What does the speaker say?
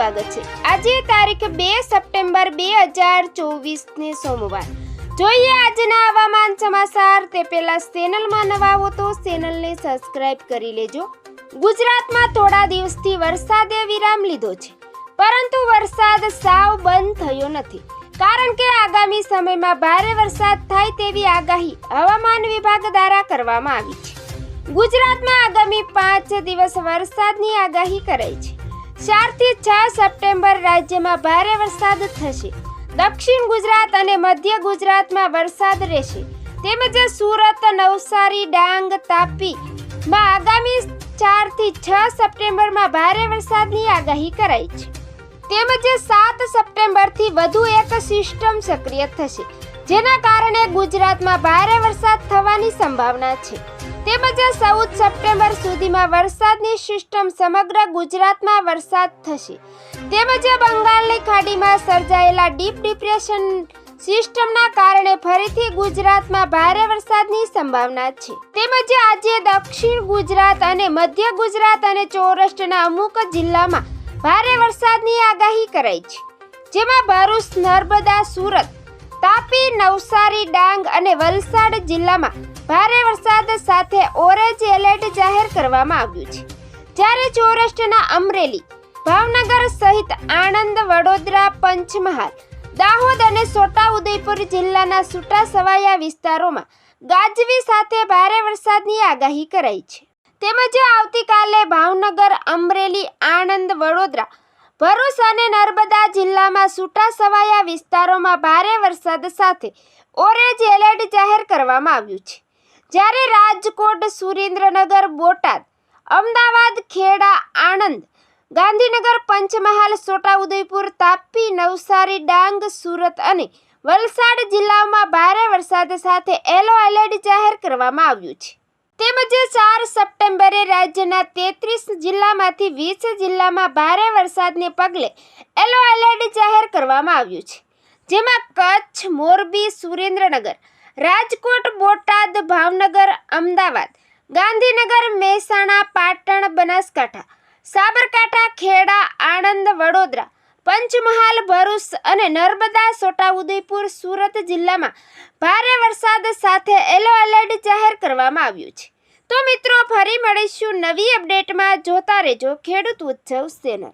સ્વાગત છે. આજે તારીખ બે સપ્ટેમ્બર બે હજાર ચોવીસને સોમવાર. જોઈએ આજના હવામાન સમાચાર. તે પહેલા ચેનલમાં નવા હો તો ચેનલને સબસ્ક્રાઇબ કરી લેજો. ગુજરાતમાં થોડા દિવસથી વરસાદે વિરામ લીધો છે. પરંતુ વરસાદ સાવ બંધ થયો નથી. કારણ કે આગામી સમયમાં ભારે વરસાદ થાય તેવી આગાહી હવામાન વિભાગ દ્વારા કરવામાં આવી છે. ગુજરાતમાં આગામી પાંચ દિવસ વરસાદની આગાહી કરાઈ છે. ચારથી છ સપ્ટેમ્બર રાજ્યમાં ભારે વરસાદ થશે. દક્ષિણ ગુજરાત અને મધ્ય ગુજરાતમાં વરસાદ રહેશે. તેમજ સુરત, નવસારી, ડાંગ, તાપી માં આગામી ચારથી છ સપ્ટેમ્બરમાં ભારે વરસાદની આગાહી કરાઈ છે. તેમજ સાત સપ્ટેમ્બરથી વધુ એક સિસ્ટમ સક્રિય થશે, જેના કારણે ગુજરાતમાં ભારે વરસાદ થવાની સંભાવના છે. તેમજ ચૌદ સપ્ટેમ્બર સુધીમાં વરસાદની સિસ્ટમ સમગ્ર ગુજરાતમાં વરસાદ થશે. તેમજ બંગાળની ખાડીમાં સર્જાયેલા ડીપ ડિપ્રેશન સિસ્ટમના કારણે ફરીથી ગુજરાતમાં ભારે વરસાદની સંભાવના છે. તેમજ આજે દક્ષિણ ગુજરાત અને મધ્ય ગુજરાત અને સૌરાષ્ટ્રના અમુક જિલ્લામાં ભારે વરસાદની આગાહી કરાઈ છે. જેમાં ભરૂચ, નર્મદા, સુરત, તાપી, નવસારી, ડાંગ અને વલસાડ જિલ્લામાં ભારે વરસાદ સાથે ઓરેન્જ એલર્ટ જાહેર કરવામાં આવ્યું છે. જ્યારે સૌરાષ્ટ્રના અમરેલી, ભાવનગર સહિત આણંદ, વડોદરા, પંચમહાલ, દાહોદ અને છોટાઉદેપુર જિલ્લાના છૂટા સવાયા વિસ્તારોમાં ગાજવી સાથે ભારે વરસાદની આગાહી કરાઈ છે. તેમજ આવતીકાલે ભાવનગર, અમરેલી, આણંદ, વડોદરા, ભરૂચ અને નર્મદા જિલ્લામાં છૂટા સવાયા વિસ્તારોમાં ભારે વરસાદ સાથે ઓરેન્જ એલર્ટ જાહેર કરવામાં આવ્યું છે. જ્યારે રાજકોટ સુરેન્દ્રનગર, બોટાદ, અમદાવાદ, ખેડા, આણંદ, ગાંધીનગર, પંચમહાલ, છોટાઉદેપુર, તાપી, નવસારી, ડાંગ, સુરત અને વલસાડ જિલ્લાઓમાં ભારે વરસાદ સાથે યલો એલર્ટ જાહેર કરવામાં આવ્યું છે. તેમજ ચાર સપ્ટેમ્બરે રાજ્યના તેત્રીસ જિલ્લામાંથી વીસ જિલ્લામાં ભારે વરસાદને પગલે યલો એલર્ટ જાહેર કરવામાં આવ્યું છે. જેમાં કચ્છ, મોરબી, સુરેન્દ્રનગર, રાજકોટ, બોટાદ અમદાવાદ, ગાંધીનગર, મહેસાણા, પાટણ, બનાસકાંઠા, સાબરકાંઠા, ખેડા, આણંદ, વડોદરા, પંચમહાલ, ભરૂચ અને નર્મદા, છોટાઉદેપુર, સુરત જિલ્લામાં ભારે વરસાદ સાથે યલો એલર્ટ જાહેર કરવામાં આવ્યું છે. તો મિત્રો, ફરી મળીશું નવી અપડેટમાં. જોતા રહેજો ખેડૂત ઉત્સવ ચેનલ.